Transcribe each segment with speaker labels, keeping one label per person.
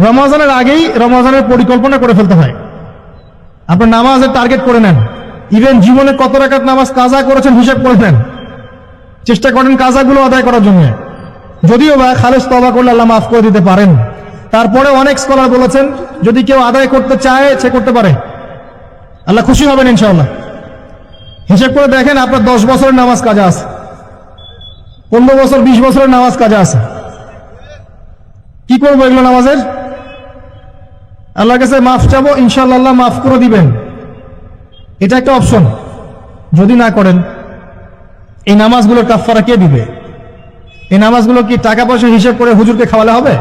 Speaker 1: রমজানের আগেই রমজানের পরিকল্পনা করে ফেলতে হয়। আপনার নামাজের টার্গেট করে নেন। ইভেন জীবনে কত রাকাত নামাজ কাজা করেছেন হিসেব করে নেন। চেষ্টা করেন কাজাগুলো আদায় করার জন্য। যদিও বা খালেজ তবা করলে আল্লাহ মাফ করে দিতে পারেন। তারপরে অনেক স্কলার বলেছেন, যদি কেউ আদায় করতে চায়, সে করতে পারে। আল্লাহ খুশি হবেন ইনশাআল্লাহ। হিসেব করে দেখেন আপনার দশ বছরের নামাজ কাজা আছে। পনেরো বছর, বিশ বছরের নামাজ কাজা আছে। কি করব এগুলো নামাজের? আল্লাহর কাছে মাফ চাবো, ইনশাআল্লাহ আল্লাহ মাফ করে দিবেন। এটা একটা অপশন। যদি না করেন, এই নামাজগুলোর কাফারা কে দিবে? এই নামাজগুলো কি টাকা পয়সা হিসেব করে হুজুরকে খাওয়ালে হবে?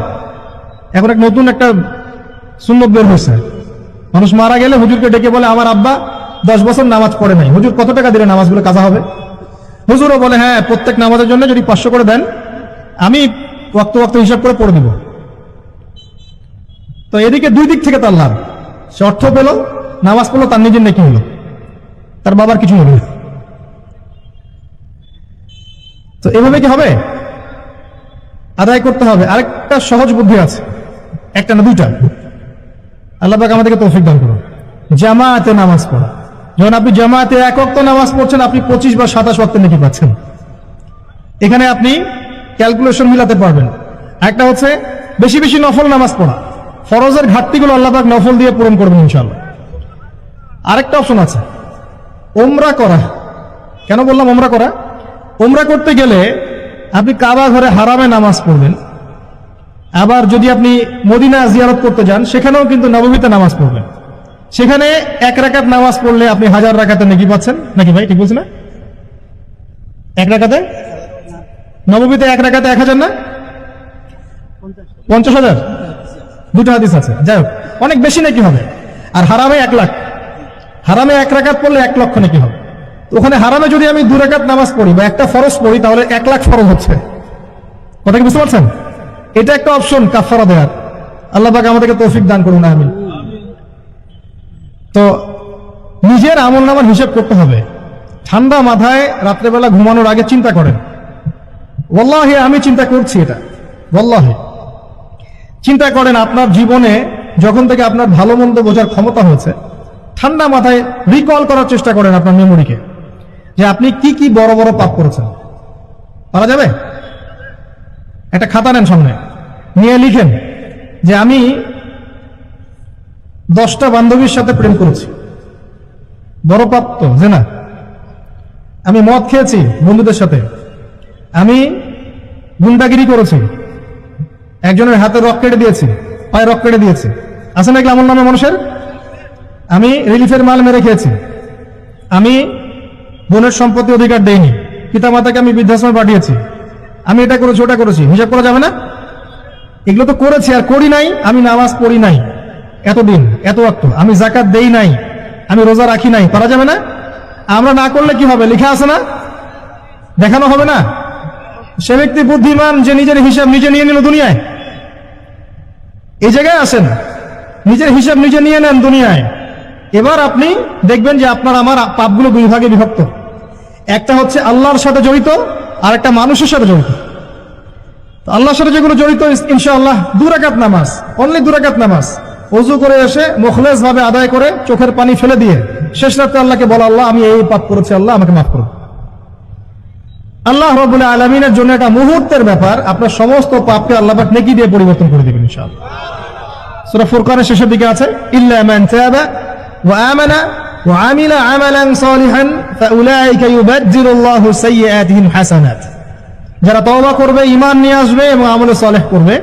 Speaker 1: এখন এক নতুন একটা সুন্নত বের হয়েছে। মানুষ মারা গেলে হুজুরকে ডেকে বলে, আমার আব্বা দশ বছর নামাজ পড়ে নাই। হুজুর কত টাকা দিলে নামাজগুলো কাজা হবে? হুজুরও বলে হ্যাঁ প্রত্যেক নামাজের জন্য যদি পাঁচশো করে দেন, আমি ওয়াক্ত ওয়াক্ত হিসাব করে পড়ে দিব তো এদিকে দুই দিক থেকে তার লাভ। সে অর্থ পেল, নামাজ পড়ল, তার নিজের নাকি হলো। তার বাবার কিছু হলো। তো এভাবে কি হবে? আদায় করতে হবে। আরেকটা সহজ বুদ্ধি আছে। একটা না দুইটা। আল্লাহ পাক আমাদেরকে তৌফিক দান করুন। জামাতে নামাজ পড়া। যখন আপনি জামাতে এক অক্ত নামাজ পড়ছেন, আপনি পঁচিশ বা সাতাশ অক্ত নাকি পাচ্ছেন। এখানে আপনি ক্যালকুলেশন মিলাতে পারবেন। একটা হচ্ছে বেশি বেশি নফল নামাজ পড়া। ফরজের ঘাটতিগুলো আল্লাহপাক নফল দিয়ে পূরণ করবেন ইনশাআল্লাহ। আরেকটা অপশন আছে। ওমরা করা। কেন বললাম ওমরা করা? ওমরা করতে গেলে আপনি কাবা ঘরে হারামে নামাজ পড়বেন। আবার যদি আপনি মদিনা জিয়ারত করতে যান, সেখানেও কিন্তু নবমীতে নামাজ পড়বেন। সেখানে এক রাকাত নামাজ পড়লে আপনি হাজার রাকাতে নাকি পাচ্ছেন? নাকি ভাই, ঠিক বলছি না? এক রাকাতে? নবমীতে এক রাকাতে এক হাজার না? পঞ্চাশ হাজার? দুটো হাদিস আছে। যাই হোক, অনেক বেশি নাকি হবে? আর হারামে এক লাখ। হারামে এক রাকাত পড়লে এক লক্ষ নাকি হবে? ওখানে হারামে যদি আমি দু রাকাত নামাজ পড়ি বা একটা ফরজ পড়ি, তাহলে এক লাখ ফরজ হচ্ছে। কথা কি বুঝতে পারছেন? এটা একটা অপশন কাফারা দেওয়ার আল্লাহ পাক আমাদেরকে তৌফিক দান করুন, আমিন। তো নিজের আমল নামার হিসেব করতে হবে। ঠান্ডা মাথায় রাত্রেবেলা ঘুমানোর আগে চিন্তা করেন। ওল্লাহে আমি চিন্তা করছি এটা। ওল্লাহে চিন্তা করেন আপনার জীবনে যখন থেকে আপনার ভালো মন্দ বোঝার ক্ষমতা হয়েছে, ঠান্ডা মাথায় রিকল করার চেষ্টা করেন আপনার মেমোরিকে যে আপনি কি কি বড় বড় পাপ করেছেন। পারা যাবে? একটা খাতা নেন সামনে, নিয়ে লিখেন যে আমি দশটা বান্ধবীর সাথে প্রেম করেছি। বড় পাপ তো, যে না? আমি মদ খেয়েছি বন্ধুদের সাথে। আমি গুন্ডাগিরি করেছি। একজনের হাতে রক কেটে দিয়েছে, পায়ে রক কেটে দিয়েছি। আছে নাকি আমার নামে মানুষের? আমি রিলিফের মাল মেরে খেয়েছি। আমি বোনের সম্পত্তি অধিকার দেইনি। পিতা মাতাকে আমি বৃদ্ধাশ্রমে পাঠিয়েছি। আমি এটা করেছি, ওটা করেছি। হিসাব করা যাবে না? এগুলো তো করেছি আর করি নাই, আমি নামাজ পড়ি নাই। এতদিন, এত অক্ত। আমি জাকাত দেই নাই, আমি রোজা রাখি নাই। পারা যাবে না? আমরা না করলে কি হবে? লেখা আছে না? দেখানো হবে না? সে ব্যক্তি বুদ্ধিমান, যে নিজের হিসাব নিজে নিয়ে নিল দুনিয়ায়। এই জায়গায় আসেন নিজের হিসাব নিজে নিয়ে নেন দুনিয়ায়। এবার আপনি দেখবেন যে আপনার আমার পাপগুলো দুই ভাগে বিভক্ত। একটা হচ্ছে আল্লাহর সাথে জড়িত, আর একটা মানুষের সাথে জড়িত। আল্লাহর সাথে যেগুলো জড়িত, ইনশাআল্লাহ দুরাকাত নামাজ অনলি দুরাকাত নামাজ। অজু করে এসে মুখলেস ভাবে আদায় করে চোখের পানি ফেলে দিয়ে শেষ রাতে আল্লাহকে বলা, আল্লাহ, আমি এই পাপ করেছি, আল্লাহ আমাকে মাফ করুন। আল্লাহ রবুল আলমিনের জন্য একটা মুহূর্তের ব্যাপার। আপনার সমস্ত পাপকে আল্লাহ পাক নেকি দিয়ে পরিবর্তন করে দেবেন ইনশাআল্লাহ। ফুরকানের শেষের দিকে আছে, ইল্লা মান তাবা ওয়া আমানা ওয়া আমিলা আমালান সালিহান ফাউলাইকা ইউবাদদিলুল্লাহু সাইয়্যাতিহিম হাসানাত। যারা তওবা করবে, ঈমান নিয়ে আসবে এবং আমলে সালেহ করবে,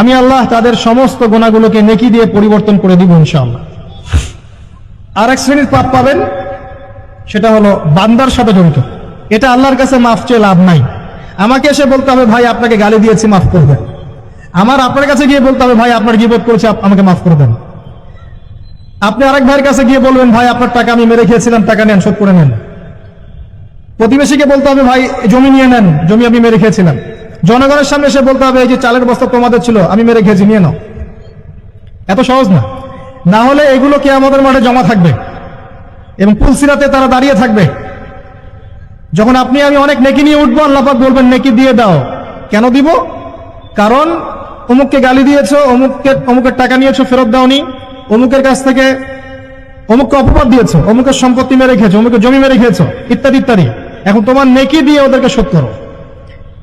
Speaker 1: আমি আল্লাহ তাদের সমস্ত গুনাহগুলোকে নেকি দিয়ে পরিবর্তন করে দিব ইনশাআল্লাহ। আর এক শ্রেণির পাপ পাবেন, সেটা হলো বান্দার সাথে জড়িত। এটা আল্লাহর কাছে মাফ চেয়ে লাভ নাই। আমাকে এসে বলতে হবে, ভাই, আপনাকে গালি দিয়েছি, মাফ করবেন আমার আপনার কাছে গিয়ে বলতে হবে, ভাই, আপনার গিবোধ করেছে আমাকে মাফ করে দেন। আপনি আরেক ভাইয়ের কাছে গিয়ে বলবেন, ভাই, আপনার টাকা আমি মেরে খেয়েছিলাম, টাকা নেন, শোধ করে নেন। প্রতিবেশীকে বলতে হবে, ভাই, জমি নিয়ে নেন, জমি আমি মেরে খেয়েছিলাম। জনগণের সামনে এসে বলতে হবে, এই যে চালের বস্তা তোমাদের ছিল, আমি মেরে খেয়েছি, নিয়ে নাও। এত সহজ না। না হলে এগুলো কে আমাদের মাঠে জমা থাকবে এবং পুলসিরাতে তারা দাঁড়িয়ে থাকবে। যখন আপনি, আমি অনেক নেকি নিয়ে উঠবো আল্লাপাক বলবেন, নেকি দিয়ে দাও। কেন দিব? কারণ, অমুককে গালি দিয়েছ, অমুককে, অমুকের টাকা নিয়েছো, ফেরত দাওনি, অমুকের কাছ থেকে অমুককে অপবাদ দিয়েছ, অমুকের সম্পত্তি মেরে খেয়েছো, অমুকের জমি মেরে খেয়েছো, ইত্যাদি ইত্যাদি। এখন তোমার নেকি দিয়ে ওদেরকে শোধ করো।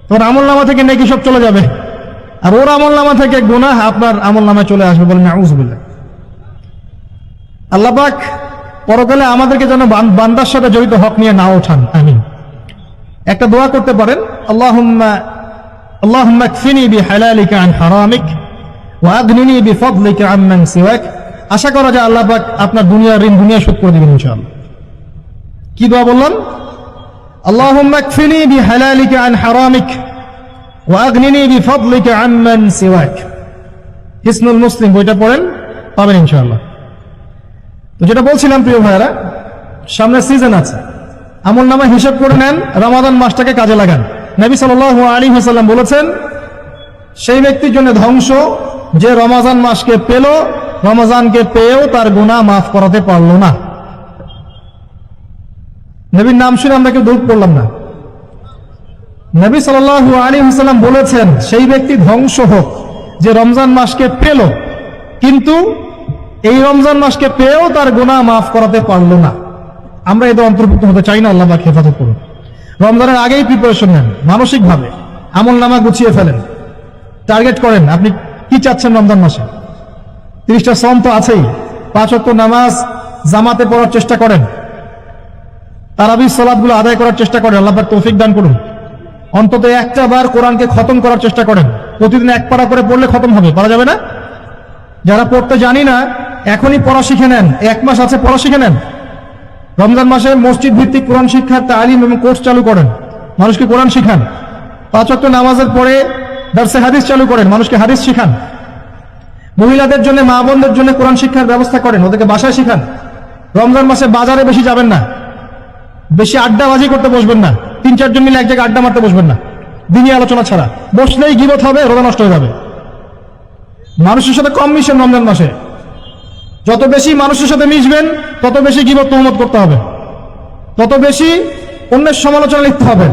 Speaker 1: তোমার আমল নামা থেকে নেকি সব চলে যাবে। আর ওর আমল নামা থেকে গুনাহ আপনার আমল নামায় চলে আসবে বলেন আউজবিল্লাহ আল্লাপাক পরকালে আমাদেরকে যেন বান্দার সাথে জড়িত হক নিয়ে না ওঠান। আমিন। একটা দোয়া করতে পারেন আশা করা যায় আল্লাহ আপনার দুনিয়ার ঋণ দুনিয়া শোধ করে কি দোয়া বললাম? হিসনুল মুসলিম, বইটা পড়েন, পাবেন ইনশাআল্লাহ। তো যেটা বলছিলাম, প্রিয় ভাইয়েরা, সামনে সিজন আছে। আমল নামা হিসাব করে নেন, রমাদান মাসটাকে কাজে লাগান। নবী সাল আলী হাসাল্লাম বলেছেন, সেই ব্যক্তির জন্য ধ্বংস যে রমাজান মাসকে পেল, রমাজানকে পেয়েও তার গুনাহ মাফ করাতে পারল না। নবীর নাম শুনে আমরা কেউ দৌড় পড়লাম না। নবী সাল আলী হাসাল্লাম বলেছেন, সেই ব্যক্তি ধ্বংস হোক, যে রমজান মাসকে পেল, কিন্তু এই রমজান মাসকে পেয়েও তার গুনাহ মাফ করাতে পারল না। আমরা এদের অন্তর্ভুক্ত হতে চাই না, আল্লাহ হেফাজত করুন রমজানের আগেই প্রিপারেশন নেন, মানসিকভাবে। আমল নামা গুছিয়ে ফেলেন। টার্গেট করেন, আপনি কি চাচ্ছেন রমজান মাসে? তিরিশটা সম তো আছেই। পাঁচ নামাজ, জামাতে পড়ার চেষ্টা করেন। তারাবি সালাদগুলো আদায় করার চেষ্টা করেন, আল্লাহ তৌফিক দান করুন। অন্তত একটা বার কোরআনকে খতম করার চেষ্টা করেন। প্রতিদিন এক পারা করে পড়লে খতম হবে, পারা যাবে না? যারা পড়তে জানি না, এখনই পড়া শিখে নেন, এক মাস আছে পড়া শিখে নেন। রমজান মাসে মসজিদ ভিত্তিক কোরআন শিক্ষার তালিম এবং কোর্স চালু করেন। মানুষকে কোরআন শিখান। পাঁচ ওয়াক্ত নামাজের পরে দার্সে হাদিস চালু করেন। মানুষকে হাদিস শিখান। মহিলাদের জন্য, মা বোনদের জন্য কোরআন শিক্ষার ব্যবস্থা করেন। ওদেরকে বাসায় শিখান। রমজান মাসে বাজারে বেশি যাবেন না। বেশি আড্ডাবাজি করতে বসবেন না। তিন, চারজন মিলে এক জায়গায় আড্ডা মারতে বসবেন না। দিনই আলোচনা ছাড়া। বসলেই গিবত হবে, রোজা নষ্ট হয়ে যাবে। মানুষের সাথে কম মিশন রমজান মাসে। যত বেশি মানুষের সাথে মিশবেন, তত বেশি গিবত তহমত করতে হবে। তত বেশি অন্যের সমালোচনা লিখতে হবে।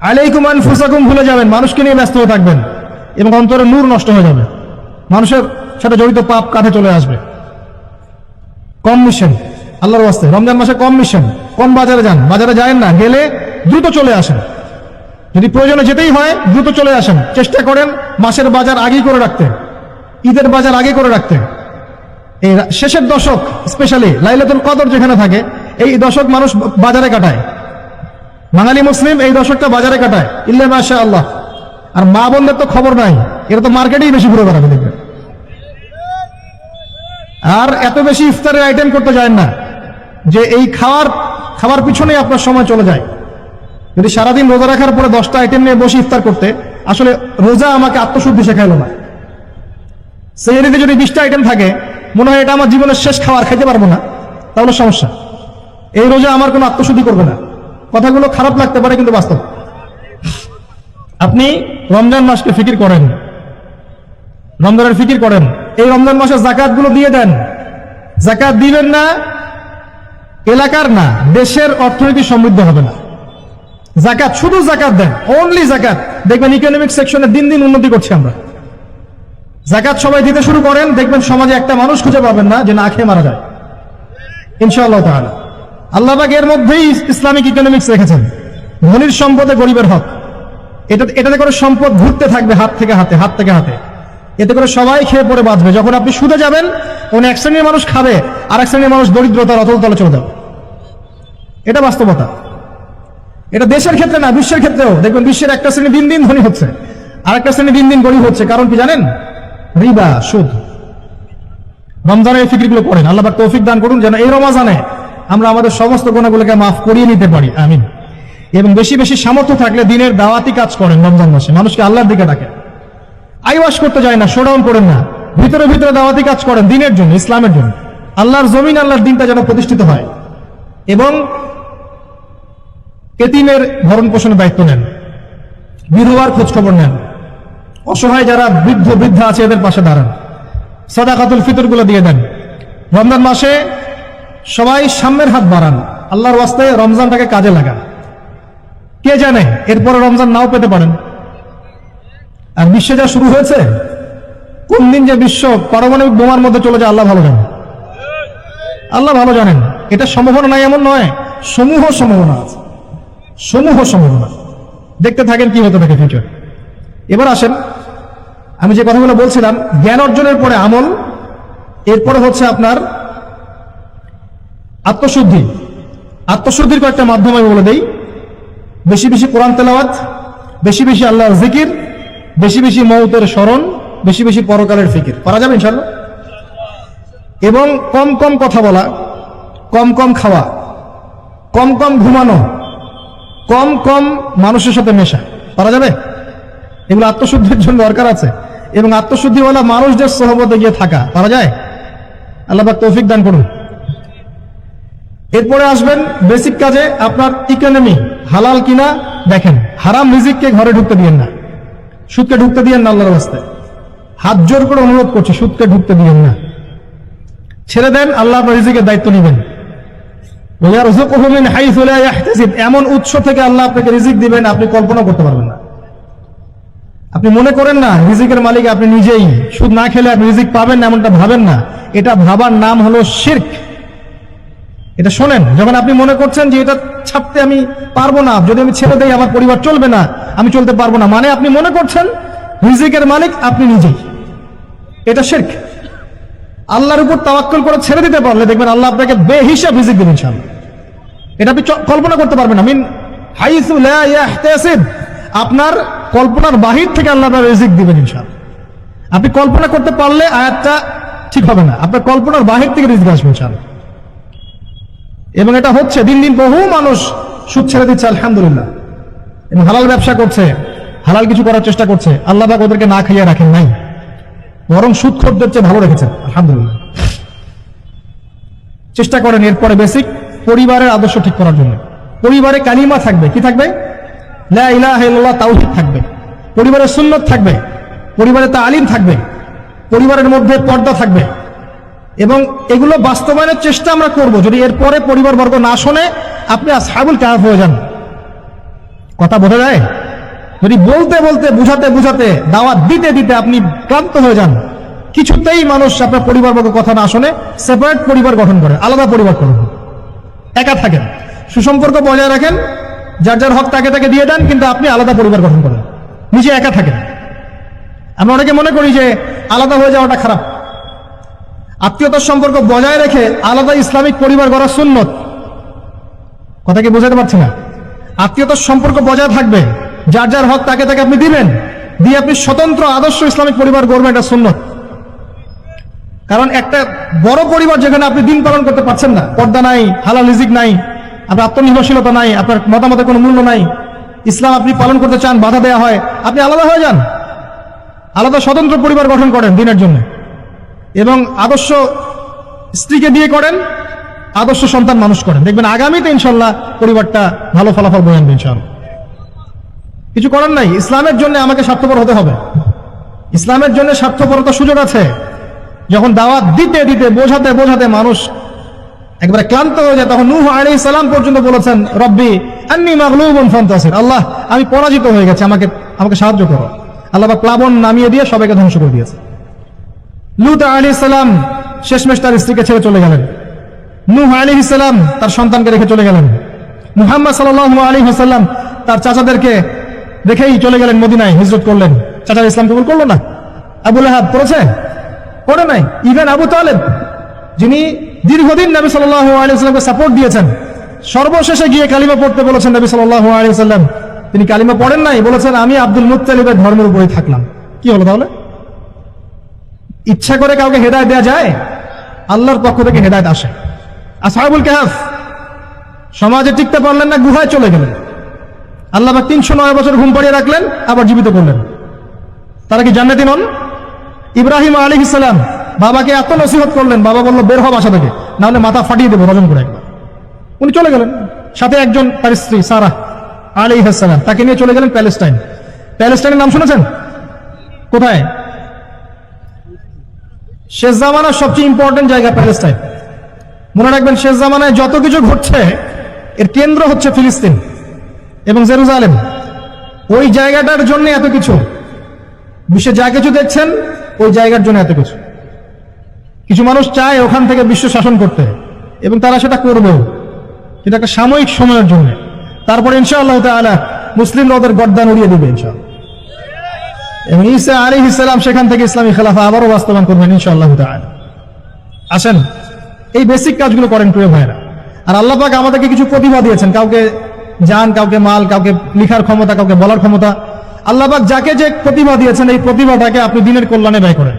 Speaker 1: আলাইকুম ফুসাকুম ভুলে যাবেন, মানুষকে নিয়ে ব্যস্ত হয়ে থাকবেন এবং অন্তরে নূর নষ্ট হয়ে যাবে। মানুষের সাথে জড়িত পাপ কাঁধে চলে আসবে। কম মিশন, আল্লাহর ওয়াস্তে। রমজান মাসে কম মিশন, কম বাজারে যান। বাজারে যায় না, গেলে দ্রুত চলে আসেন। যদি প্রয়োজনে যেতেই হয়, দ্রুত চলে আসেন। চেষ্টা করেন মাসের বাজার আগেই করে রাখতে। ঈদের বাজার আগে করে রাখতে। এই শেষের দশক স্পেশালি লাইলাতুল কদর যেখানে থাকে, এই দশক মানুষ বাজারে কাটায়। বাঙালি মুসলিম এই দশকটা বাজারে কাটায়। ইল্লে মাশা আল্লাহ আর মা বোনদের তো খবর নাই। এরা তো মার্কেটেই বেশি ঘুরে বেড়াবে, দেখবে। আর এত বেশি ইফতারের আইটেম করতে যায় না, যে এই খাওয়ার খাবার পিছনেই আপনার সময় চলে যায়। যদি সারাদিন রোজা রাখার পরে দশটা আইটেম নিয়ে বসে ইফতার করতে, আসলে রোজা আমাকে আত্মশুদ্ধি শেখাইলো না। সেহেরিতে যদি বিশটা আইটেম থাকে মনে হয় এটা আমার জীবনের শেষ খাবার খেতে পারব না। তাহলে সমস্যা। এই রোজা আমার কোনো আত্মশুদ্ধি করবে না। কথাগুলো খারাপ লাগতে পারে কিন্তু বাস্তব। আপনি রমজান মাসকে ফিকির করেন। রমজানের ফিকির করেন। এই রমজান মাসে জাকাতগুলো দিয়ে দেন। জাকাত দিবেন না, এলাকার না, দেশের অর্থনীতি সমৃদ্ধ হবে না। জাকাত শুধু জাকাত দেন অনলি জাকাত দেখবেন ইকোনমিক সেকশনে দিন দিন উন্নতি করছি আমরা। জাকাত সবাই দিতে শুরু করেন, দেখবেন সমাজে একটা মানুষ খুঁজে পাবেন না যে না খেয়ে মারা যায়। ইনশাআল্লাহ তাহলে আল্লাহবাগ এর মধ্যেই ইসলামিক ইকোনমিক্স রেখেছেন। ধনির সম্পদে গরিবের হক। এটা, এটাতে করে সম্পদ ঘুরতে থাকবে হাত থেকে হাতে, হাত থেকে হাতে। এতে করে সবাই খেয়ে পড়ে বাঁচবে। যখন আপনি সুদে যাবেন, তখন এক শ্রেণির মানুষ খাবে আর এক শ্রেণির মানুষ দরিদ্রতার অতল তলে চলে যাবে। এটা বাস্তবতা। এটা দেশের ক্ষেত্রে না, বিশ্বের ক্ষেত্রেও। দেখবেন বিশ্বের একটা শ্রেণি দিন দিন ধনী হচ্ছে আর একটা শ্রেণি দিন দিন গরিব হচ্ছে। কারণ কি জানেন? রিবা, সুদ। রমজানের এই ফিক্রিগুলো করেন আল্লাহ তৌফিক দান করুন যেন এই রমাজানে আমরা আমাদের সমস্ত গুণাগুলোকে মাফ করিয়ে নিতে পারি। আমিন। এবং বেশি বেশি সামর্থ্য থাকলে দিনের দাওয়াতি কাজ করেন রমজান মাসে। মানুষকে আল্লাহর দিকে ডাকেন আইওয়াশ করতে যায় না শোডাউন করেন না। ভিতরে ভিতরে দাওয়াতি কাজ করেন দিনের জন্য, ইসলামের জন্য। আল্লাহর জমিন, আল্লাহর দিনটা যেন প্রতিষ্ঠিত হয়। এবং এতিমের ভরণ পোষণের দায়িত্ব নেন। বিধবার খোঁজ খবর নেন। অসহায় যারা বৃদ্ধ, বৃদ্ধা আছে, এদের পাশে দাঁড়ান। সদাকাতুল ফিতরগুলো দিয়ে দেন। রমজান মাসে সবাই সামনের হাত বাড়ান। আল্লাহর ওয়াস্তায় রমজানটাকে কাজে লাগান। কে জানে, এরপরে রমজান নাও পেতে পারেন। আর বিশ্বে যা শুরু হয়েছে, কোন দিন যে বিশ্ব পারমাণবিক বোমার মধ্যে চলে যায়, আল্লাহ ভালো জানেন। আল্লাহ ভালো জানেন। এটা সম্ভাবনা নাই, এমন নয়। সমূহ সম্ভাবনা আছে। সমূহ সম্ভাবনা। দেখতে থাকেন কি হতে থাকে ফিউচার এবার আসেন আমি যে কথাগুলো বলছিলাম, জ্ঞান অর্জনের পরে আমল, এরপরে হচ্ছে আপনার আত্মশুদ্ধি। আত্মশুদ্ধির কয়েকটা মাধ্যম আমি বলে দেই। বেশি বেশি কোরআন তেলাওয়াত, বেশি বেশি আল্লাহর জিকির, বেশি বেশি মৌতের স্মরণ, বেশি বেশি পরকালের ফিকির। করা যাবে ইনশাল্লাহ এবং কম কম কথা বলা, কম কম খাওয়া, কম কম ঘুমানো, কম কম মানুষের সাথে মেশা। পারা যাবে? এগুলো আত্মশুদ্ধির জন্য দরকার আছে। এবং আত্মশুদ্ধিওয়ালা মানুষদের সহবতে গিয়ে থাকা। পারা যায়? আল্লাহ তৌফিক দান করুন। এরপরে আসবেন বেসিক কাজে আপনার ইকোনমি হালাল কিনা দেখেন। হারাম রিজিককে ঘরে ঢুকতে দিয়েন না। সুদকে ঢুকতে দিয়েন না আল্লাহর রাস্তায়। হাত জোর করে অনুরোধ করছে, সুদকে ঢুকতে দিয়েন না। ছেড়ে দেন, আল্লাহ আপনার রিজিকের দায়িত্ব নেবেন। এমন উৎস থেকে আল্লাহ আপনাকে রিজিক দিবেন, আপনি কল্পনা করতে পারবেন না। আপনি মনে করেন না, রিজিকের মালিক আপনি নিজেই। সুদ না খেলে আপনি রিজিক পাবেন না, এমনটা ভাবেন না। এটা ভাবার নাম হলো শির্ক। এটা শোনেন, যখন আপনি মনে করছেন যে এটা ছাপতে আমি পারব না, যদি আমি ছেড়ে দেই, আমার পরিবার চলবে না, আমি চলতে পারব না। মানে আপনি মনে করছেন, রিজিকের মালিক আপনি নিজেই। এটা শির্ক। আল্লাহর উপর তাওয়াক্কুল করে ছেড়ে দিতে পারলে দেখবেন আল্লাহ আপনাকে বেহিসাব রিজিক দেবেন ইনশাআল্লাহ। এটা আপনি কল্পনা করতে পারবেন না। মিন হাইসু লা ইয়াহতাসিব। আপনার কল্পনার বাহির থেকে আল্লাহ আপনার রিজিক দিবেন ইনশাআল্লাহ। আপনি কল্পনা করতে পারলে আয়াতটা ঠিক হবে না। আপনার কল্পনার বাহির থেকে রিজিক আসবে ইনশাআল্লাহ। এবং এটা হচ্ছে, দিন দিন বহু মানুষ সুদ ছেড়ে দিচ্ছে, আলহামদুলিল্লাহ। এবং হালাল ব্যবসা করছে, হালাল কিছু করার চেষ্টা করছে আল্লাহ পাক ওদেরকে না খাইয়ে রাখেন নাই। বরং সুদ খোরদের চেয়ে ভালো রেখেছেন, আলহামদুলিল্লাহ। চেষ্টা করেন এরপরে বেসিক পরিবারের আদর্শ ঠিক করার জন্য। পরিবারে কালিমা থাকবে, কি থাকবে? তাওহীদ থাকবে। পরিবারের সুন্নত থাকবে। পরিবারে তা আলিম থাকবে। পরিবারের মধ্যে পর্দা থাকবে। এবং এগুলো বাস্তবায়নের চেষ্টা আমরা করব। যদি এরপরে পরিবারবর্গ না শোনে, আপনি আসহাবুল কাহাফ হয়ে যান। কথা বোঝা যায়? যদি বলতে বলতে, বুঝাতে বুঝাতে, দাওয়াত দিতে দিতে আপনি ক্লান্ত হয়ে যান, কিছুতেই মানুষ আপনার পরিবারবর্গ কথা না শোনে সেপারেট পরিবার গঠন করে, আলাদা পরিবার করুন। একা থাকেন। সুসম্পর্ক বজায় রাখেন যার যার হক তাকে তাকে দিয়ে দেন, কিন্তু আপনি আলাদা পরিবার গঠন করেন। নিজে একা থাকেন। আমরা অনেকে মনে করি যে আলাদা হয়ে যাওয়াটা খারাপ। আত্মীয়তার সম্পর্ক বজায় রেখে আলাদা ইসলামিক পরিবার গড়া সুন্নত। কথা কি বোঝাতে পারছি না? আত্মীয়তার সম্পর্ক বজায় থাকবে। যার যার হক তাকে তাকে আপনি দিবেন। দিয়ে আপনি স্বতন্ত্র আদর্শ ইসলামিক পরিবার গড়বেন, এটা সুন্নত। কারণ একটা বড় পরিবার যেখানে আপনি দিন পালন করতে পারছেন না। পর্দা নাই, হালাল রিজিক নাই। আপনার আত্মনির্ভরশীলতা নাই, আপনার মতামতের কোনো মূল্য নাই। ইসলাম আপনি পালন করতে চান, বাধা দেওয়া হয়, আপনি আলাদা হয়ে যান। আলাদা স্বতন্ত্র পরিবার গঠন করেন দিনের জন্য। এবং আদর্শ স্ত্রীকে দিয়ে করেন, আদর্শ সন্তান মানুষ করেন। দেখবেন আগামীতে ইনশাল্লাহ পরিবারটা ভালো ফলাফল বয়ে আনবে ইনশাল্লাহ। কিছু করার নাই, ইসলামের জন্য আমাকে স্বার্থপর হতে হবে। ইসলামের জন্য স্বার্থপরতার সুযোগ আছে। যখন দাওয়াত দিতে দিতে, বোঝাতে বোঝাতে মানুষ একবারে ক্লান্ত হয়ে যায়। তখন নূহ আলাইহিস সালাম পর্যন্ত বলেছেন, রব্বি, আন্নি মাগলুবুন ফান্তাসির। আল্লাহ, আমি পরাজিত হয়ে গেছি, আমাকে আমাকে সাহায্য করো। আল্লাহ প্লাবন নামিয়ে দিয়ে সবাইকে ধ্বংস করে দিয়েছে। লুত আলী সালাম শেষমেশ তার স্ত্রীকে ছেড়ে চলে গেলেন। নূহ আলী সালাম তার সন্তানকে রেখে চলে গেলেন। মুহাম্মদ সাল্লাহ আলী হাসাল্লাম তার চাচাদেরকে রেখেই চলে গেলেন মদিনায় হিজরত করলেন। চাচার ইসলাম কবুল করল না? আবুল আহাব করেছে করে নাই? ইভেন আবু তালেব যিনি দীর্ঘদিন নবী সাল্লাহ আলিয়াকে সাপোর্ট দিয়েছেন, সর্বশেষে গিয়ে কালিমা পড়তে বলেছেন নবী সাল্লাহ আলিয়াল্লাম তিনি কালিমা পড়েন নাই, বলেছেন, আমি আব্দুল মুত্তালিবের ধর্মের উপরে থাকলাম। কি হলো তাহলে? ইচ্ছা করে কাউকে হেদায়ত দেওয়া যায়? আল্লাহর পক্ষ থেকে হেদায়ত আসে। আসহাবুল কাহাফ, সমাজে টিকতে পারলেন না, গুহায় চলে গেলেন। আল্লাহ বা তিনশো নয় বছর ঘুম পাড়িয়ে রাখলেন, আবার জীবিত করলেন। তারা কি জান্নাতি নন? ইব্রাহিম আলী ইসলাম বাবাকে এত নসিহত করলেন, বাবা বলল, বের হওয়া বাসা থেকে, নাহলে মাথা ফাটিয়ে দেবো রজন করে একবার। উনি চলে গেলেন। সাথে একজন তার স্ত্রী সারা আলী হাসালাম তাকে নিয়ে চলে গেলেন প্যালেস্টাইন। প্যালেস্টাইনের নাম শুনেছেন? কোথায়? শেষ জামানার সবচেয়ে ইম্পর্টেন্ট জায়গা প্যালেস্টাইন। মনে রাখবেন, শেষ জামানায় যত কিছু ঘটছে, এর কেন্দ্র হচ্ছে ফিলিস্তিন এবং জেরুজালেম। ওই জায়গাটার জন্য এত কিছু। বিশ্বে যা কিছু দেখছেন, ওই জায়গার জন্য এত কিছু। কিছু মানুষ চায় ওখান থেকে বিশ্ব শাসন করতে, এবং তারা সেটা করবেও এটা একটা সাময়িক সময়ের জন্য। তারপরে ইনশাআল্লাহ তাআলা মুসলিমরা ওদের গর্দান উড়িয়ে দেবে ইনশাআল্লাহ। এবং ঈসা আলী ইসলাম সেখান থেকে ইসলামী খেলাফা আবারও বাস্তবায়ন করবেন ইনশাআল্লাহ তাআলা। আসেন, এই বেসিক কাজগুলো করেন প্রিয় ভাইরা আর আল্লাহ পাক আমাদেরকে কিছু প্রতিভা দিয়েছেন, কাউকে যান কাউকে মাল, কাউকে লিখার ক্ষমতা, কাউকে বলার ক্ষমতা। আল্লাহ পাক যাকে যে প্রতিভা দিয়েছেন, এই প্রতিভাটাকে আপনি দিনের কল্যাণে ব্যয় করেন।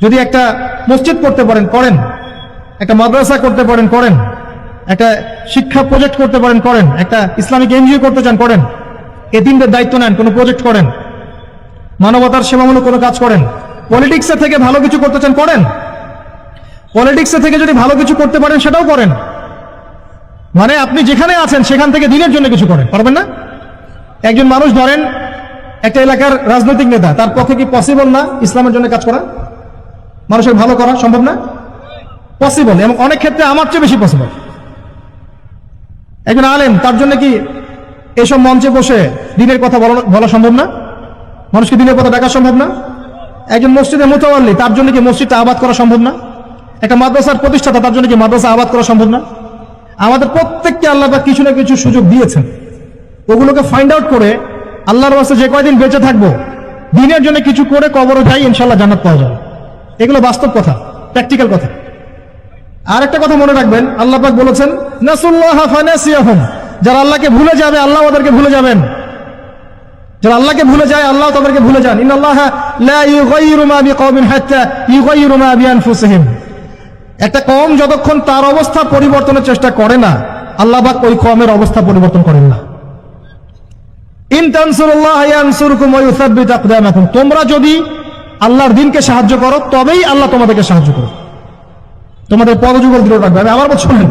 Speaker 1: যদি একটা মসজিদ করতে পারেন, করেন। একটা মাদ্রাসা করতে পারেন, করেন। একটা শিক্ষা প্রজেক্ট করতে পারেন, করেন। একটা ইসলামিক এনজিও করতে চান, করেন। এতিমদের দায়িত্ব নেন, কোনো প্রজেক্ট করেন। মানবতার সেবামূলক কোনো কাজ করেন। পলিটিক্সে থেকে ভালো কিছু করতে চান, করেন। পলিটিক্সে থেকে যদি ভালো কিছু করতে পারেন, সেটাও করেন। মানে আপনি যেখানে আছেন, সেখান থেকে দিনের জন্য কিছু করেন, পারবেন না? একজন মানুষ ধরেন, একটা এলাকার রাজনৈতিক নেতা, তার পক্ষে কি পসিবল না ইসলামের জন্য কাজ করা? মানুষের ভালো করা সম্ভব না? পসিবল এবং অনেক ক্ষেত্রে আমার চেয়ে বেশি পসিবল একজন আলেম, তার জন্য কি এসব মঞ্চে বসে দিনের কথা বলা- সম্ভব না? মানুষকে দিনের কথা ডাকা সম্ভব না? একজন মসজিদের মোতাবাল্লি, তার জন্য কি মসজিদটা আবাদ করা সম্ভব না? একটা মাদ্রাসার প্রতিষ্ঠাতা, তার জন্য কি মাদ্রাসা আবাদ করা সম্ভব না? আমাদের প্রত্যেককে আল্লাহ কিছু না কিছু সুযোগ দিয়েছেন। ওগুলোকে ফাইন্ড আউট করে আল্লাহর বাসে যে কয়দিন বেঁচে থাকব, দিনের জন্য কিছু করে কবরও যাই ইনশাল্লাহ জান্নাত পাওয়া যাবে। এগুলো বাস্তব কথা প্র্যাকটিক্যাল কথা। আর একটা কথা মনে রাখবেন, আল্লাহ পাক বলেছেন, নাসুল্লাহ যারা আল্লাহকে ভুলে যাবে, আল্লাহ ওদেরকে ভুলে যাবেন। যারা আল্লাহকে ভুলে যায়, আল্লাহ তাদেরকে ভুলে যান। একটা কম যতক্ষণ তার অবস্থা পরিবর্তনের চেষ্টা করে না, আল্লাহ পাক ওই কমের অবস্থা পরিবর্তন করেন না। তোমরা যদি আল্লাহর দিনকে সাহায্য করো, তবেই আল্লাহ তোমাদেরকে সাহায্য করো তোমাদের পদযুগল দৃঢ় রাখবে আমি আবার বলছি, শোনেন,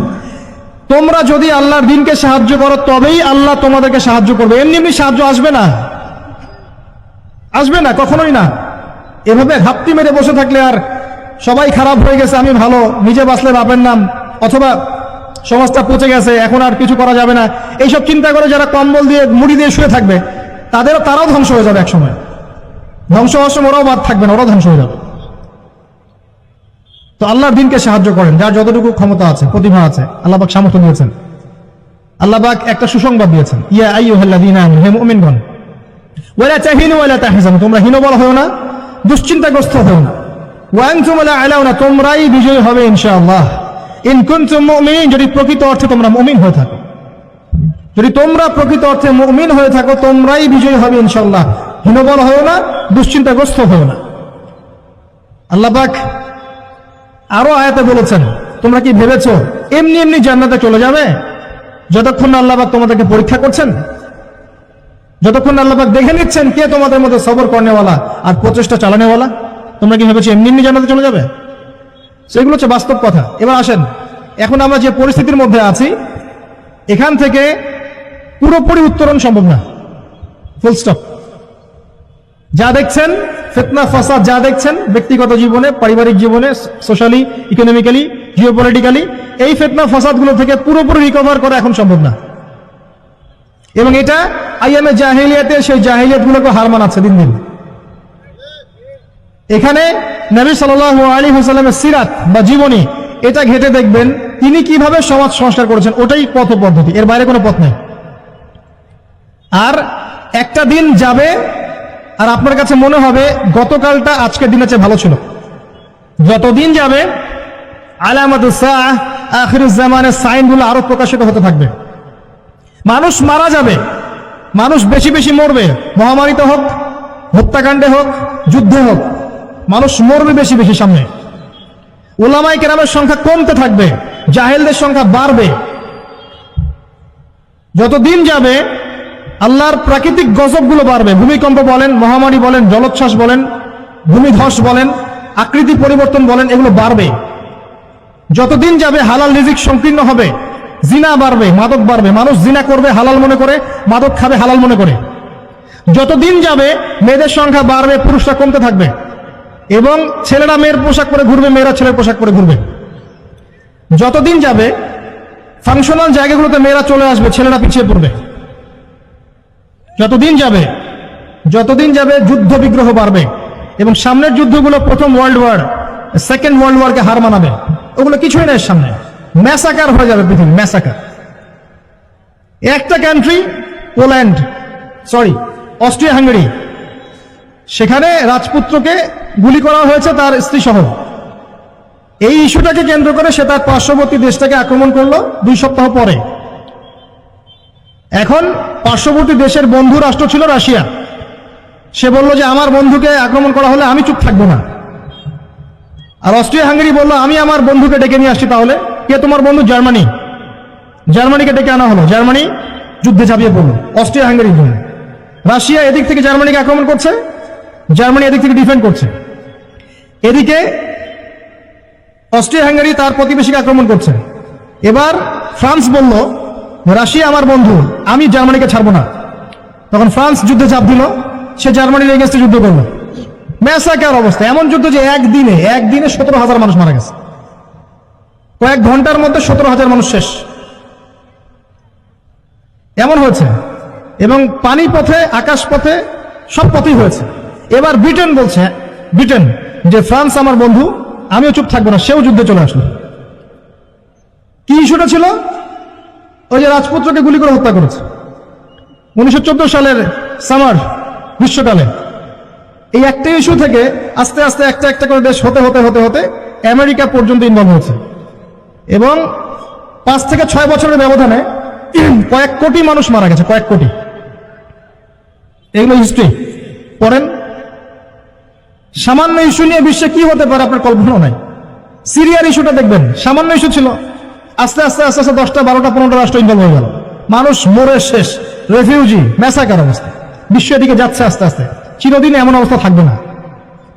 Speaker 1: তোমরা যদি আল্লাহর দিনকে সাহায্য করো, তবেই আল্লাহ তোমাদেরকে সাহায্য করবে। এমনি এমনি সাহায্য আসবে না। আসবে না, কখনোই না। এভাবে ঘাপটি মেরে বসে থাকলে আর সবাই খারাপ হয়ে গেছে, আমি ভালো, নিজে বাঁচলে বাপের নাম, অথবা সমাজটা পচে গেছে, এখন আর কিছু করা যাবে না। এইসব চিন্তা করে যারা কম্বল দিয়ে, মুড়ি দিয়ে শুয়ে থাকবে, তাদেরও, তারাও ধ্বংস হয়ে যাবে একসময়। ধ্বংস হওয়ার সময় ওরাও বাদ থাকবে না, ওরাও ধ্বংস হয়ে যাবে। তো আল্লাহর দিনকে সাহায্য করেন, যার যতটুকু ক্ষমতা আছে, প্রতিভা আছে, আল্লাহ পাক সামর্থ্য দিয়েছেন। আল্লাহ পাক একটা সুসংবাদ দিয়েছেন, ইয়া আইয়ুহাল্লাযীনা আমানু, হে মুমিনগণ, ওয়ালা তাহিনু ওয়ালা তাহজানু, তোমরা হীনবল হও না, দুশ্চিন্তাগ্রস্ত হও না। ওয়া আনতুম লা আলাউনা, তোমরাই বিজয়ী হবে ইনশাআল্লাহ। ইন কুনতুম মুমিনিন, যদি প্রকৃত অর্থে তোমরা মুমিন হয়ে থাকো। যদি তোমরা প্রকৃত অর্থে মুমিন হয়ে থাকো, তোমরাই বিজয়ী হবে ইনশাআল্লাহ। হীনবল হও না, দুশ্চিন্তাগ্রস্ত হও না। আল্লাহ পাক আরও আয়াতে বলেছেন, তোমরা কি ভেবেছো, এমনি এমনি জান্নাতে চলে যাবে? যতক্ষণ না আল্লাহবাক তোমাদেরকে পরীক্ষা করছেন, যতক্ষণ আল্লাহবাক দেখে নিচ্ছেন কে তোমাদের মধ্যে সবর কর্নেওয়ালা আর প্রচেষ্টা চালানেওয়ালা, তোমরা কি ভেবেছো, এমনি এমনি জান্নাতে চলে যাবে? সেগুলো হচ্ছে বাস্তব কথা। এবার আসেন, এখন আমরা যে পরিস্থিতির মধ্যে আছি, এখান থেকে পুরোপুরি উত্তরণ সম্ভব না। ফুল স্টপ যা দেখছেন, ফেতনা, ফাসাদ যা দেখছেন, ব্যক্তিগত জীবনে, পারিবারিক জীবনে সোশ্যালি ইকোনমিক্যালি জিওপলিটিক্যালি এই ফেতনা, ফাসাদগুলো থেকে পুরোপুরি রিকভার করা এখন সম্ভব না। এবং এটা আইএমএ জাহিলিয়াতে, সেই জাহিলিয়াত গুলোকে হার মানাচ্ছে দিন দিন। এখানে নবী সাল আলী হাসালামের সিরাত বা জীবনী, এটা ঘেটে দেখবেন, তিনি কীভাবে সমাজ সংস্কার করেছেন, ওটাই পথ পদ্ধতি, এর বাইরে কোনো পথ নেই। আর একটা দিন যাবে আর আপনার কাছে মনে হবে, গতকালটা আজকের দিনের চেয়ে ভালো ছিল। যতদিন যাবে, আলামাত আখিরুজ্জামানের সাইনগুলো আরও প্রকাশিত হতে থাকবে। মানুষ মারা যাবে, মানুষ বেশি বেশি মরবে। মহামারীতে হোক, হত্যাকাণ্ডে হোক, যুদ্ধে হোক, মানুষ মরবে বেশি বেশি সামনে। ওলামাই কেরামের সংখ্যা কমতে থাকবে, জাহেলদের সংখ্যা বাড়বে। যত দিন যাবে আল্লাহর প্রাকৃতিক গজবগুলো বাড়বে। ভূমিকম্প বলেন, মহামারী বলেন, জলোচ্ছ্বাস বলেন, ভূমিধস বলেন, আকৃতি পরিবর্তন বলেন, এগুলো বাড়বে। যতদিন যাবে হালাল রিজিক সংকীর্ণ হবে, জিনা বাড়বে, মাদক বাড়বে। মানুষ জিনা করবে হালাল মনে করে, মাদক খাবে হালাল মনে করে। যতদিন যাবে মেয়েদের সংখ্যা বাড়বে, পুরুষরা কমতে থাকবে। এবং ছেলেরা মেয়ের পোশাক পরে ঘুরবে, মেয়েরা ছেলের পোশাক পরে ঘুরবে। যতদিন যাবে ফাংশনাল জায়গাগুলোতে মেয়েরা চলে আসবে, ছেলেরা পিছিয়ে পড়বে। যতদিন যাবে যতদিন যাবে যুদ্ধ বিগ্রহ বাড়বে এবং সামনের যুদ্ধগুলো প্রথম ওয়ার্ল্ড ওয়ার সেকেন্ড ওয়ার্ল্ড ওয়ারকে হার মানাবে, ওগুলো কিছুই না এর সামনে। ম্যাসাকার হয়ে যাবে পৃথিবী ম্যাসাকার একটা country Poland sorry Austria Hungary সেখানে রাজপুত্রকে গুলি করা হয়েছে তার স্ত্রী সহ এই ইস্যুটাকে কেন্দ্র করে সে তার পার্শ্ববর্তী দেশটাকে আক্রমণ করল দুই সপ্তাহ পরে। এখন পার্শ্ববর্তী দেশের বন্ধু রাষ্ট্র ছিল রাশিয়া। সে বলল যে, আমার বন্ধুকে আক্রমণ করা হলে আমি চুপ থাকব না। আর অস্ট্রিয়া হাঙ্গেরি বলল, আমি আমার বন্ধুকে ডেকে নিয়ে আসছি তাহলে। কে তোমার বন্ধু? জার্মানি। জার্মানিকে ডেকে আনা হলো। জার্মানি যুদ্ধে ঝাঁপিয়ে পড়ল অস্ট্রিয়া হাঙ্গেরির জন্য। রাশিয়া এদিক থেকে জার্মানিকে আক্রমণ করছে, জার্মানি এদিক থেকে ডিফেন্ড করছে। এদিকে অস্ট্রিয়া হাঙ্গেরি তার প্রতিবেশীকে আক্রমণ করছে। এবার ফ্রান্স বলল রাশিয়া আমার বন্ধু, আমি জার্মানিকে ছাড়বো না। তখন ফ্রান্স যুদ্ধে চাপ দিল, সে জার্মানির এগেস্টে যুদ্ধ করল। ম্যাসাকার অবস্থা, এমন যুদ্ধ যে একদিনে একদিনে সতেরো হাজার মানুষ মারা গেছে। কয়েক ঘণ্টার মধ্যে সতেরো হাজার মানুষ শেষ। এমন হয়েছে, এবং পানি পথে আকাশ পথে সব পথেই হয়েছে। এবার ব্রিটেন বলছে, ব্রিটেন, যে ফ্রান্স আমার বন্ধু, আমিও চুপ থাকব না, সেও যুদ্ধে চলে আসলো। কি ইস্যুটা ছিল? ওই যে রাজপুত্রকে গুলি করে হত্যা করেছে। উনিশশো চোদ্দ সালের সামার গ্রীষ্মকালে। এই একটা ইস্যু থেকে আস্তে আস্তে একটা একটা করে দেশ হতে হতে হতে হতে আমেরিকা পর্যন্ত ইনভলভ হয়েছে। এবং পাঁচ থেকে ছয় বছরের ব্যবধানে কয়েক কোটি মানুষ মারা গেছে, কয়েক কোটি। এগুলো হিস্ট্রি পড়েন। সামান্য ইস্যু নিয়ে বিশ্বে কি হতে পারে আপনার কল্পনাও নাই। সিরিয়ার ইস্যুটা দেখবেন। সামান্য ইস্যু ছিল। আস্তে আস্তে আস্তে আস্তে, দশটা, বারোটা, পনেরোটা রাষ্ট্র ইনভলভ হয়ে গেল। মানুষ মরে শেষ। রেফিউজি ম্যাসাকার অবস্থা। বিশ্ব এদিকে যাচ্ছে আস্তে আস্তে। চিরদিন এমন অবস্থা থাকবে না।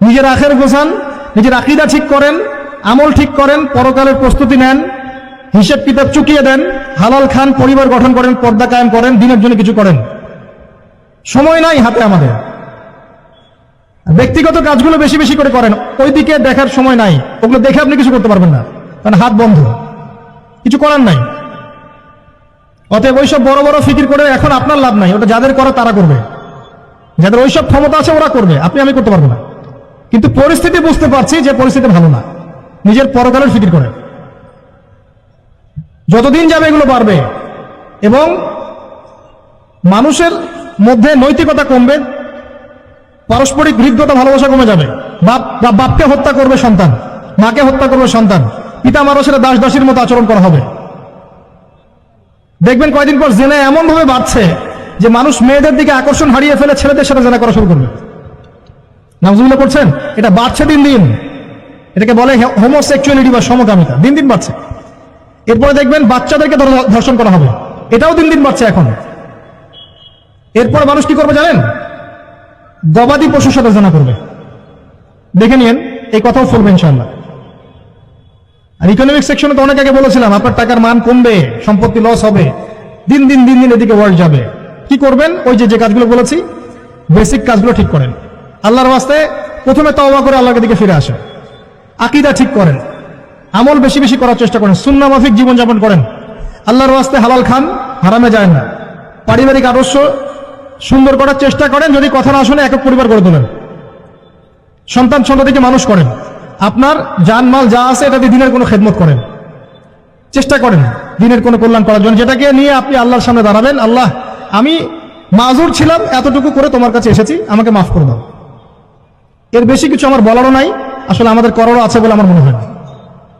Speaker 1: নিজের আখের গোছান, নিজের আকিদা ঠিক করেন, আমল ঠিক করেন, পরকালের প্রস্তুতি নেন, হিসেব কিতাব চুকিয়ে দেন, হালাল খান পরিবার গঠন করেন, পর্দা কায়েম করেন, দিনের জন্য কিছু করেন। সময় নাই হাতে আমাদের। ব্যক্তিগত কাজগুলো বেশি বেশি করে করেন। ওই দিকে দেখার সময় নাই। ওগুলো দেখে আপনি কিছু করতে পারবেন না। কারণ হাত বন্ধ। কিছু করার নাই। অতএব ওইসব বড় বড় ফিকির করে এখন আপনার লাভ নাই, ওটা যাদের করে তারা করবে। যাদের ওইসব ক্ষমতা আছে ওরা করবে, আপনি আমি করতে পারব না। কিন্তু পরিস্থিতি বুঝতে পারছি যে পরিস্থিতি ভালো না। নিজের পরকালের ফিকির করে। যতদিন যাবে এগুলো বাড়বে এবং মানুষের মধ্যে নৈতিকতা কমবে, পারস্পরিক হৃদ্যতা ভালোবাসা কমে যাবে। বাপ, বাপকে হত্যা করবে সন্তান, মাকে হত্যা করবে সন্তান। পিতা মানুষের দাস দাসীর মতো আচরণ করা হবে। দেখবেন কয়দিন পর জেনা এমন ভাবে বাড়ছে যে মানুষ মেয়েদের দিকে আকর্ষণ হারিয়ে ফেলে ছেলেদের সাথে জেনা করা শুরু করবে। নামজুল্লাহ করছেন এটা বাড়ছে দিন দিন। এটাকে বলে হোমোসেক্সুয়ালিটি বা সমকামিতা। দিন দিন বাড়ছে। এরপরে দেখবেন বাচ্চাদেরকে ধর্ষণ করা হবে। এটাও দিন দিন বাড়ছে এখন। এরপর মানুষ কি করবে জানেন? গবাদি পশুর সাথে জানা করবে। দেখে নিন এই কথাও ফলবে ইনশাল্লাহ আর ইকোনমিক সেকশনে তো অনেক আগে বলেছিলাম, আপনার টাকার মান কমবে, সম্পত্তি লস হবে, দিন দিন দিন দিন এদিকে ওয়ার্ল্ড যাবে। কি করবেন? ওই যে যে কাজগুলো বলেছি বেসিক কাজগুলো ঠিক করেন। আল্লাহর ওয়াস্তে প্রথমে তওবা করে আল্লাহর দিকে ফিরে আসেন। আকিদা ঠিক করেন। আমল বেশি বেশি করার চেষ্টা করেন। সুন্না মাফিক জীবনযাপন করেন। আল্লাহর ওয়াস্তে হালাল খান, হারামে যায় না। পারিবারিক আদর্শ সুন্দর করার চেষ্টা করেন, যদি কথা না শুনে একক পরিবার গড়ে তোলেন। সন্তান সন্ততিকে মানুষ করেন। আপনার জানমাল যা আছে এটা দিয়ে দিনের কোনো খেদমত করেন। চেষ্টা করেন দিনের কোনো কল্যাণ করার জন্য। যেটাকে নিয়ে আপনি আল্লাহর সামনে দাঁড়াবেন, আল্লাহ, আমি মাজুর ছিলাম, এতটুকু করে তোমার কাছে এসেছি, আমাকে মাফ করে দাও। এর বেশি কিছু আমার বলারও নাই, আসলে আমাদের করারও আছে বলে আমার মনে হয় না।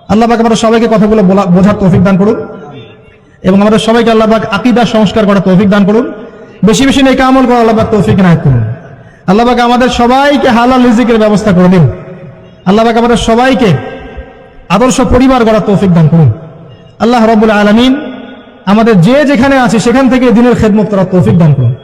Speaker 1: আল্লাহ পাক আমাদের সবাইকে কথাগুলো বোঝার তৌফিক দান করুন। এবং আমাদের সবাইকে আল্লাহ পাক আকিদা সংস্কার করার তৌফিক দান করুন। বেশি বেশি নেই আমল করা আল্লাহ পাক তৌফিক নায়ক করুন। আল্লাহ পাক আমাদের সবাইকে হালাল রিজিকের ব্যবস্থা করে দিন। আল্লাহ পাক আমাদের সবাইকে আদর্শ পরিবার গড়ার তৌফিক দান করুন। আল্লাহ রবুল আলমিন আমাদের যে যেখানে আছে সেখান থেকে দিনের খেদমত করার তৌফিক দান করুন।